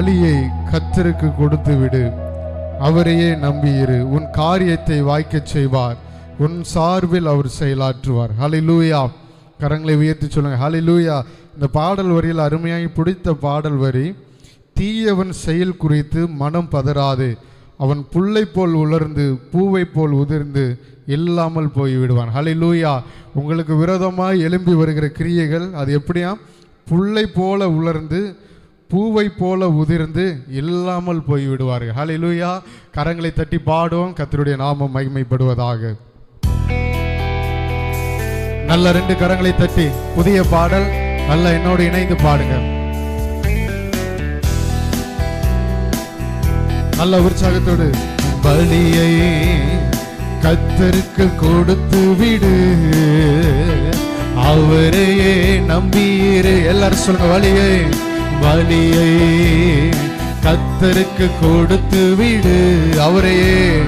வழியை கத்தருக்கு கொடுத்து விடு. அவரையே நம்பியிரு உன் காரியத்தை வாய்க்கச் செய்வார். உன் சார்பில் அவர் செயலாற்றுவார். ஹalleluya கரங்களை உயர்த்தி சொல்லுங்க. லூயா இந்த பாடல் வரியில் அருமையாகி பிடித்த பாடல் வரி தீயவன் செயல் குறித்து மனம் பதறாது. அவன் புல்லை போல் உலர்ந்து பூவை போல் உதிர்ந்து இல்லாமல் போய் ஹலி லூயா உங்களுக்கு விரோதமாக எழும்பி வருகிற கிரியைகள் அது எப்படியா புல்லை போல உலர்ந்து பூவை போல உதிர்ந்து இல்லாமல் போய் ஹலிலுயா கரங்களை தட்டி பாடுவோம். கத்தருடைய நாமம் மகிமைப்படுவதாக. நல்ல ரெண்டு கரங்களை தட்டி புதிய பாடல் நல்ல என்னோடு இணைந்து பாடுங்க நல்ல உற்சாகத்தோடு. பலியை கத்தருக்கு கொடுத்து விடு. அவரையே நம்பியிரு எல்லாரும் சொல்லுங்க வழியை பலியை கத்தருக்கு கொடுத்து விடு. அவரையே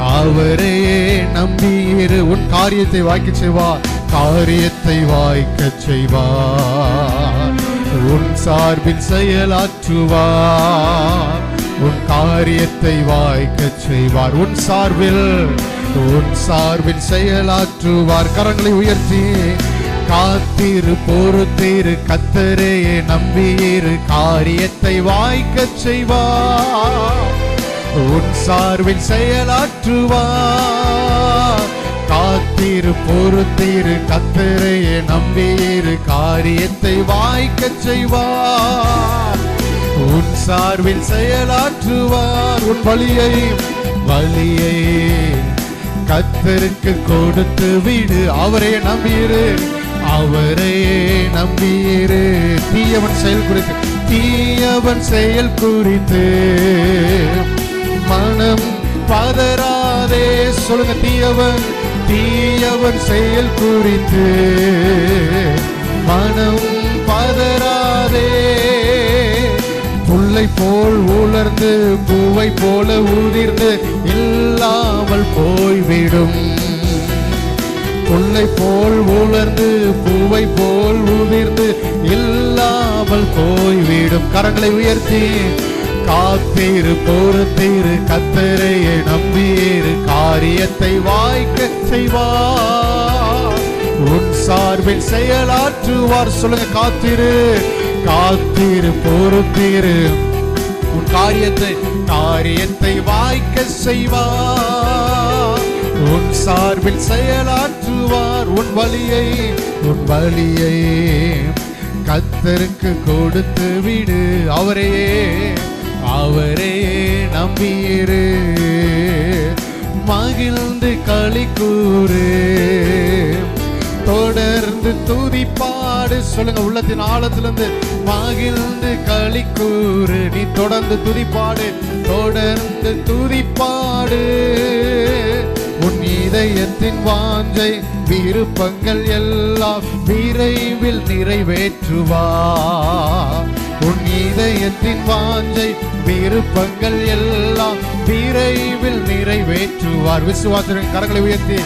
அவரையே நம்பியிரு உன் காரியத்தை வாய்க்க செய்வா. காரியத்தை வாய்க்க செய்வா. உன் சார்பில் செயலாற்றுவா. உன் காரியத்தை வாய்க்கச் செய்வார். உன் சார்பில் உன் சார்பில் செயலாற்றுவார். கரங்களை உயர்த்தி காத்திரு பொறுத்திரு கத்தரையே நம்பியிரு காரியத்தை வாய்க்கச் செய்வார் உன் சார்பில் செயலாற்றுவார் காத்திரு பொறுத்திரு கத்தரையே நம்பியிரு காரியத்தை வாய்க்கச் செய்வார் உன் சார்பில் செயலாற்றுவார் உன் வழியை வழியை கத்தருக்கு கொடுத்து வீடு அவரே நம்பியிரு. அவரையே நம்பியிரு. தீயவன் செயல் குறித்து தீயவன் செயல் குறித்து. மனம் பதறாதே சொல்லுங்க தீயவன் தீயவன் செயல் குறித்து. மனம் பதறாதே புல்லை போல் உலர்ந்து பூவை போல உதிர்ந்து இல்லாமல் போய்விடும். முல்லை போல் உலர்ந்து பூவை போல் உதிர்ந்து இல்லாமல் போய்விடும். கரங்களை உயர்த்தி காத்தீரு பொறுத்தீரு கத்தரையே நம்பீரு காரியத்தை வாய்க்க செய்வார் உன் சார்பில் செயலாற்றுவார். சொல்லுங்க காத்திரு காத்திரு பொறுத்தீரு உன் காரியத்தை காரியத்தை வாய்க்க செய்வார் உன் சார்பில் செயலாற்று வழியை உன் வழியை கத்தருக்கு கொடுத்து விடு. அவரையே அவரே நம்பியிரு. மகிழ்ந்து களி கூறு தொடர்ந்து துதிப்பாடு. சொல்லுங்க உள்ளத்தின் ஆழத்திலிருந்து மகிழ்ந்து களி கூறு நீ தொடர்ந்து துதிப்பாடு தொடர்ந்து துதிப்பாடு. இதயத்தின் வாஞ்சை விருப்பங்கள் எல்லாம் விரைவில் நிறைவேற்றுவா. உன் இதயத்தின் வாஞ்சை விருப்பங்கள் எல்லாம் விரைவில் நிறைவேற்றுவார். விசுவாசரின் கரங்களை உயர்த்தி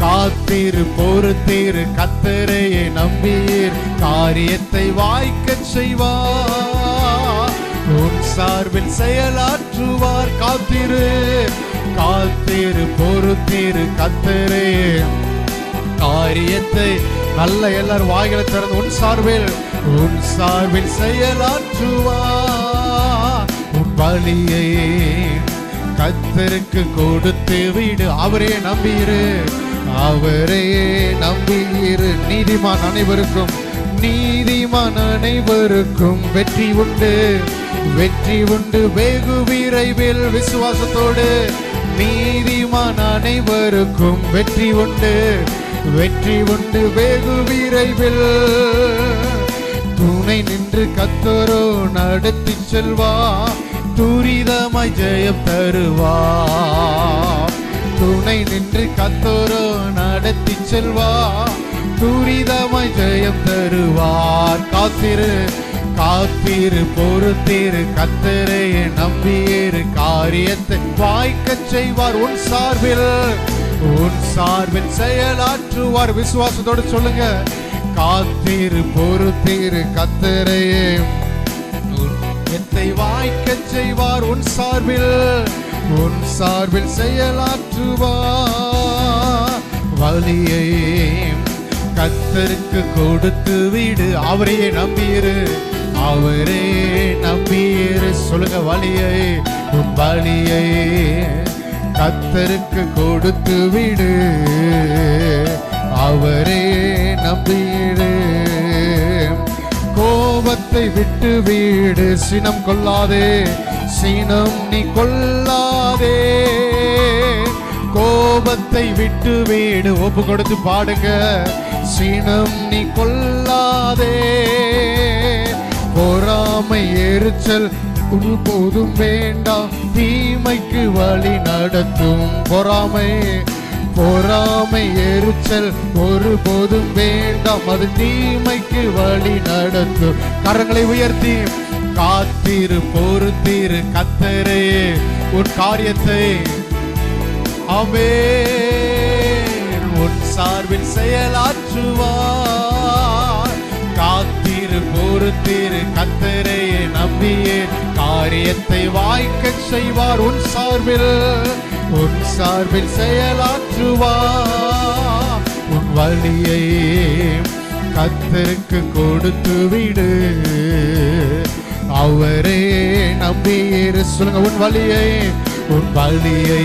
காத்திரு பொறுத்தீரு கத்தரையே நம்பீர். காரியத்தை வாய்க்கச் செய்வார் உன் சார்பில் செயலாற்றுவார். காத்திரு காத்திரு பொறுத்திரு கத்தரே. காரியத்தை நல்ல எல்லாரும் வாய்களை திறந்து உன் சார்பில் உன் சார்பில் செயலாற்றுவா உன் பலியை கத்தருக்கு கொடுத்து விடு. அவரே நம்பியிரு. அவரே நம்பியிரு. நீதிமான் அனைவருக்கும் நீதிமான் அனைவருக்கும் வெற்றி உண்டு. வெற்றி உண்டு. வெகு விரைவில் விசுவாசத்தோடு நீதிமான் அனைவருக்கும் வெற்றி உண்டு. வெற்றி உண்டு வெகு விரைவில். துணை நின்று கத்தரோ நடத்தி செல்வா. துரிதமாய் ஜெயம் தருவா. துணை நின்று கத்தரோ நடத்தி செல்வா. துரிதமாய் ஜெயம் தருவார். காத்திரு. காத்திரு பொறுத்தீரு கத்தரையே நம்பியேறு காரியத்தை வாய்க்கச் செய்வார் உன் சார்பில். உன் சார்பில் செயலாற்றுவார். விசுவாசத்தோடு சொல்லுங்க. காத்திரு பொறுத்தீரு கத்தரையே. எத்தை வாய்க்க உன் சார்பில். உன் சார்பில் செயலாற்றுவார். வழியை கத்தருக்கு கொடுத்து வீடு. அவரையே நம்பியிரு. அவரே நம்பியிரு சொல்லுங்க வழியை உன் வழியை கத்தருக்கு கொடுத்து விடு. அவரே நம்பிடு கோபத்தை விட்டு வீடு. சினம் கொள்ளாதே சினம் நீ கொள்ளாதே. கோபத்தை விட்டு வீடு. ஒப்பு கொடுத்து பாடுங்க. சினம் நீ கொள்ளாதே. பொறாமை எரிச்சல் உன் போதும் வேண்டாம். தீமைக்கு வழி நடத்தும். பொறாமை பொறாமை எரிச்சல் ஒரு போதும் வேண்டாம். அது தீமைக்கு வழி நடத்தும். கரங்களை உயர்த்தி காத்தீரு பொறுத்தீரு கத்தரே உன் காரியத்தை. அவே உன் சார்பில் செயலாற்றுவார். காத்தீரு பொறுத்தீரு கத்தரையே காரியத்தை வாய்க்க செய்வார் உன் சார்பில். உன் சார்பில் செயலாற்றுவார். உன் வழியை கத்தருக்கு கொடுத்து விடு. அவரே நம்பியிரு சொல்லுங்க உன் வழியை உன் வழியை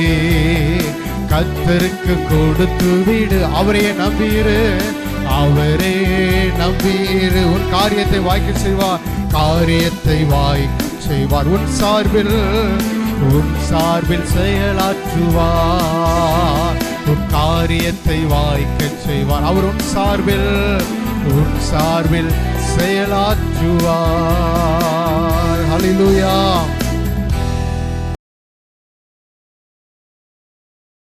கத்தருக்கு கொடுத்து விடு. அவரையே நம்பியிரு அவரே நம்பியிரு உன் காரியத்தை வாய்க்க செய்வார். காரியத்தை வாய்க்க செய்வார். உன் சார்பில் உன் சார்பில் செயலாற்றுவார். உன் காரியத்தை வாய்க்க செய்வார். அவர் உன் சார்பில் உன் சார்பில் செயலாற்றுவார். ஹalleluya